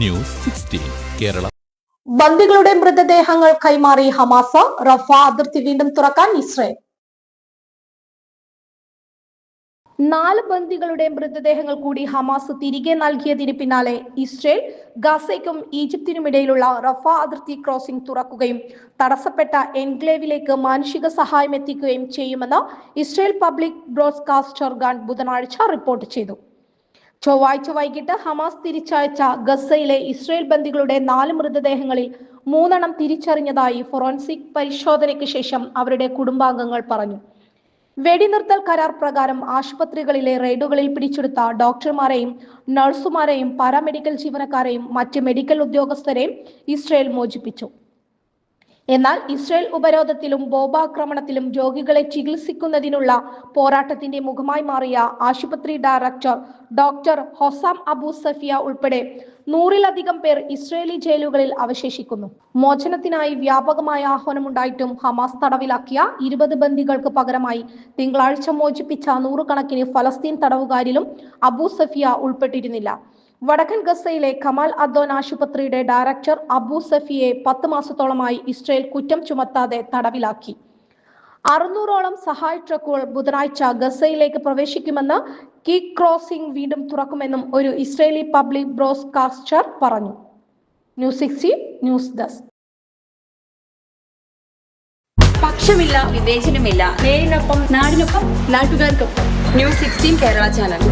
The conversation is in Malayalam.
News sixteen Kerala. ബന്ദികളുടെ മൃതദേഹങ്ങൾ കൈമാറി ഹമാസ. റഫ അതിർത്തി വീണ്ടും തുറക്കാൻ ഇസ്രയേൽ. നാല് ബന്ദികളുടെ മൃതദേഹങ്ങൾ കൂടി ഹമാസ് തിരികെ നൽകിയതിന് പിന്നാലെ ഇസ്രയേൽ ഗാസയ്ക്കും ഈജിപ്തിനുമിടയിലുള്ള റഫ അതിർത്തി ക്രോസിംഗ് തുറക്കുകയും തടസ്സപ്പെട്ട എൻക്ലേവിലേക്ക് മാനുഷിക സഹായം എത്തിക്കുകയും ചെയ്യുമെന്ന് ഇസ്രയേൽ പബ്ലിക് ബ്രോഡ്കാസ്റ്റ് ഓർഗാൻ ബുധനാഴ്ച റിപ്പോർട്ട് ചെയ്തു. ചൊവ്വാഴ്ച വൈകിട്ട് ഹമാസ് തിരിച്ചയച്ച ഗസയിലെ ഇസ്രയേൽ ബന്ദികളുടെ നാല് മൃതദേഹങ്ങളിൽ മൂന്നെണ്ണം തിരിച്ചറിഞ്ഞതായി ഫോറൻസിക് പരിശോധനയ്ക്ക് ശേഷം അവരുടെ കുടുംബാംഗങ്ങൾ പറഞ്ഞു. വെടിനിർത്തൽ കരാർ പ്രകാരം ആശുപത്രികളിലെ റെയ്ഡുകളിൽ പിടിച്ചെടുത്ത ഡോക്ടർമാരെയും നഴ്സുമാരെയും പാരാമെഡിക്കൽ ജീവനക്കാരെയും മറ്റ് മെഡിക്കൽ ഉദ്യോഗസ്ഥരെയും ഇസ്രയേൽ മോചിപ്പിച്ചു. എന്നാൽ ഇസ്രയേൽ ഉപരോധത്തിലും ബോംബാക്രമണത്തിലും രോഗികളെ ചികിത്സിക്കുന്നതിനുള്ള പോരാട്ടത്തിന്റെ മുഖമായി മാറിയ ആശുപത്രി director doctor Hossam Abu Safiya ഉൾപ്പെടെ നൂറിലധികം പേർ ഇസ്രയേലി ജയിലുകളിൽ അവശേഷിക്കുന്നു. മോചനത്തിനായി വ്യാപകമായ ആഹ്വാനമുണ്ടായിട്ടും ഹമാസ് തടവിലാക്കിയ ഇരുപത് ബന്ദികൾക്ക് പകരമായി തിങ്കളാഴ്ച മോചിപ്പിച്ച നൂറുകണക്കിന് ഫലസ്തീൻ തടവുകാരിലും അബു സഫിയ ഉൾപ്പെട്ടിരുന്നില്ല. വടക്കൻ ഗസയിലെ കമാൽ അദ്ദോൻ ആശുപത്രിയുടെ ഡയറക്ടർ അബു സഫിയെ പത്ത് മാസത്തോളമായി ഇസ്രയേൽ കുറ്റം ചുമത്താതെ തടവിലാക്കി. അറുന്നൂറോളം സഹായ ട്രക്കുകൾ ബുധനാഴ്ച ഗസയിലേക്ക് പ്രവേശിക്കുമെന്ന് കീ ക്രോസിംഗ് വീണ്ടും തുറക്കുമെന്നും ഒരു ഇസ്രയേലി പബ്ലിക് ബ്രോഡ്കാസ്റ്റർ പറഞ്ഞു. News sixty news desk. പക്ഷമില്ല വിവേചനമില്ല. നേരിനൊപ്പം നാടിനൊപ്പം നാട്ടുകാർക്കൊപ്പം. News sixteen Kerala channel.